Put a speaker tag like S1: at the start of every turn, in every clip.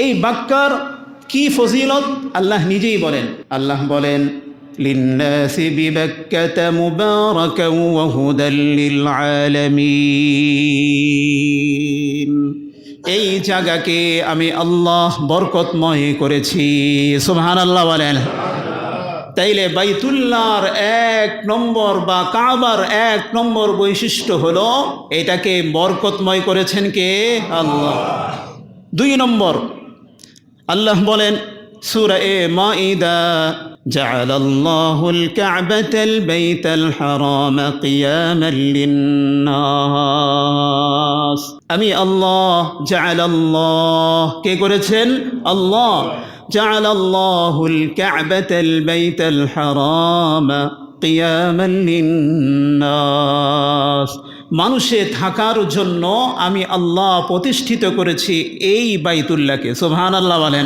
S1: এই বাক্যার কি ফজিলত আল্লাহ নিজেই বলেন আল্লাহ বলেন للناس ببكة مباركا وهدى للعالمين এই জায়গাকে আমি আল্লাহ বরকতময় করেছি সুবহান আল্লাহ বলেন তাইলে বাইতুল্লাহর এক নম্বর বা কাবার এক নম্বর বৈশিষ্ট্য হলো এটাকে বরকতময় করেছেন কে আল্লাহ দুই নম্বর আল্লাহ বলেন সূরা এ মাইদা جعل الله الكعبة البيت الحرام قياما للناس আমি আল্লাহ جعل الله কে করেছেন আল্লাহ جعل الله الكعبة البيت الحرام قياما للناس মানুষে থাকার জন্য আমি আল্লাহ প্রতিষ্ঠিত করেছি এই বাইতুল্লাহকে সুবহান আল্লাহ বলেন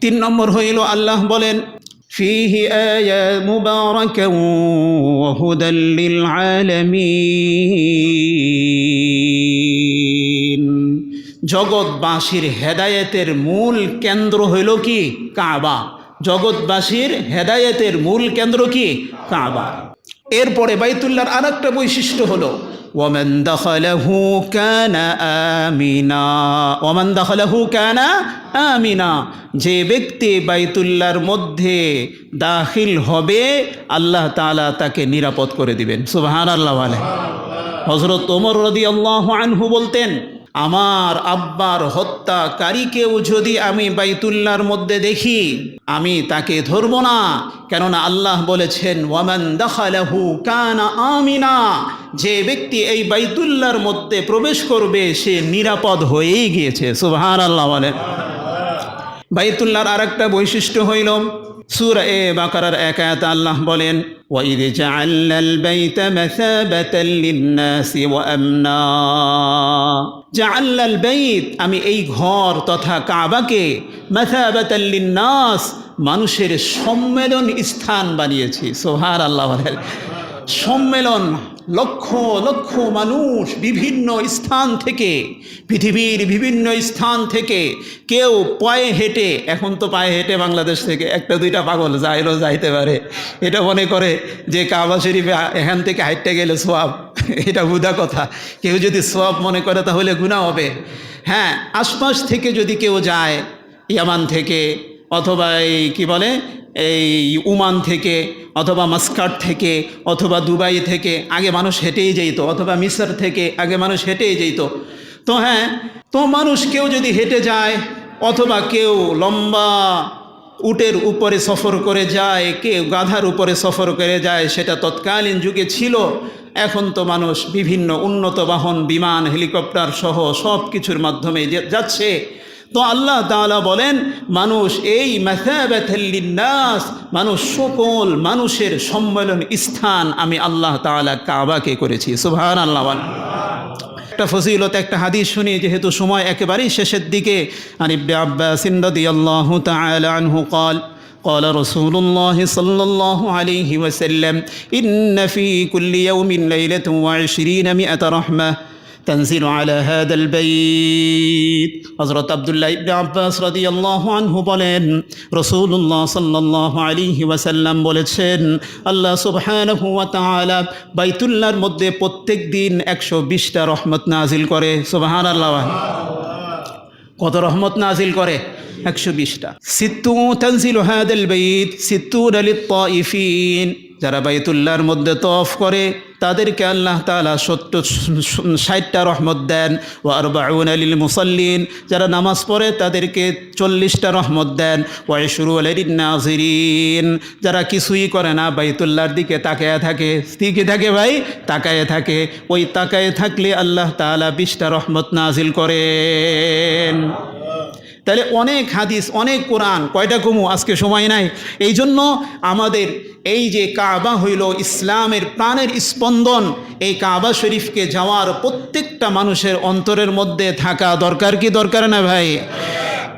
S1: তিন নম্বর হইল আল্লাহ বলেন فيه آية مباركة وهدى للعالمين জগৎবাসীর হেদায়েতের মূল কেন্দ্র হইল কি কাবা জগৎবাসীর হেদায়েতের মূল কেন্দ্র কি কাবা এরপরে বাইতুল্লাহর আর একটা বৈশিষ্ট্য হলো, ওয়ামান দখলহু কানা আমিনা। যে ব্যক্তি বাইতুল্লাহর মধ্যে দাখিল হবে, আল্লাহ তাআলা তাকে নিরাপদ করে দিবেন। সুবহান আল্লাহ হজরত ওমর রদি আল্লাহ আনহু বলতেন আমার আব্বার হত্যাকারীকেও যদি আমি বাইতুল্লার মধ্যে দেখি, আমি তাকে ধরব না। কেননা আল্লাহ বলেছেন, ওয়ামান দখালাহু কানা আমিনা যে ব্যক্তি এই বাইতুল্লার মধ্যে প্রবেশ করবে, সে নিরাপদ হয়েই গিয়েছে। সুবহান আল্লাহ বলেন। বাইতুল্লাহর আরেকটা বৈশিষ্ট্য হইল সূরা এ বাকারার এক আয়াত আল্লাহ বলেন وَإِذْ جَعَلْنَا الْبَيْتَ مَثَابَةً لِلنَّاسِ وَأَمْنًا جَعَلْنَا الْبَيْتَ আমি এই ঘর তথা কাবাকে মাথাবাতাল লিন্নাস মানুষের সম্মেলন স্থান বানিয়েছি সোহার আল্লাহ বলেন সম্মেলন লক্ষ লক্ষ মানুষ বিভিন্ন স্থান থেকে, পৃথিবীর বিভিন্ন স্থান থেকে কেউ পায়ে হেঁটে, এখন তো পায়ে হেঁটে বাংলাদেশ থেকে একটা দুইটা পাগল যাইরও যাইতে পারে। এটা মনে করে যে কাবা শরীফে এখান থেকে হাইটে গেলে সোয়াব, এটা বুধা কথা। কেউ যদি সোয়াব মনে করে তাহলে গুণা হবে। হ্যাঁ আশপাশ থেকে যদি কেউ যায়, ইয়ামান থেকে অথবা এই কী বলে, এই উমান থেকে অথবা মাস্কাট থেকে অথবা দুবাই থেকে আগে মানুষ হেঁটেই যেত, অথবা মিসর থেকে আগে মানুষ হেঁটেই যেত। তো হ্যাঁ তো মানুষ কেউ যদি হেঁটে যায়, অথবা কেউ লম্বা উটের উপরে সফর করে যায়, কেউ গাধার উপরে সফর করে যায়, সেটা তৎকালীন যুগে ছিল। এখন তো মানুষ বিভিন্ন উন্নত বাহন, বিমান, হেলিকপ্টার সহ সব কিছুর মাধ্যমে যাচ্ছে। তো আল্লাহ তাআলা বলেন মানুষ এই নাস মানুষ সকল মানুষের সম্মেলন স্থান আমি আল্লাহ তাআলা কাবাকে করেছি সুবহান আল্লাহ বলেন। একটা ফজিলত একটা হাদিস শুনি যেহেতু সময় একেবারেই শেষের দিকে আর ইবনে আব্বাস রাদিয়াল্লাহু তাআলা আনহু قال قال رسول الله صلى الله عليه وسلم إن في كل يوم ليلة وعشرين مئة رحمة تنزل على هذا البيت হযরত আব্দুল্লাহ ইবনে আব্বাস রাদিয়াল্লাহু আনহু বলেন রাসূলুল্লাহ সাল্লাল্লাহু আলাইহি ওয়াসাল্লাম বলেছেন আল্লাহ সুবহানাহু ওয়া তাআলা বাইতুল্লাহর মধ্যে প্রত্যেক দিন 120টা রহমত নাজিল করে সুবহানাল্লাহ কত রহমত নাজিল করে একশো বিশটা সিত্তু তানজিল হাদাল বাইত সিত্তুন লিত তাইফিন যারা বাইতুল্লাহর মধ্যে তফ করে তাদেরকে আল্লাহ তাআলা সত্তর, ষাটটা রহমত দেন। ও আরবাউন আলিল মুসল্লিন, যারা নামাজ পড়ে তাদেরকে চল্লিশটা রহমত দেন। ওয়াইশুরু আলিন নাজিরিন, যারা কিছুই করে না বাইতুল্লার দিকে তাকায় থাকে। দিকে থাকে ভাই? তাকায় থাকে। ওই তাকায় থাকলে আল্লাহ তাআলা বিশটা রহমত নাজিল করেন। তাহলে অনেক হাদিস, অনেক কোরআন, কয়টা কমু আজকে সময় নাই। এই জন্য আমাদের এই যে কাবা হইল ইসলামের প্রাণের স্পন্দন, এই কাবা শরীফকে যাওয়ার প্রত্যেকটা মানুষের অন্তরের মধ্যে থাকা দরকার কি দরকার না ভাই?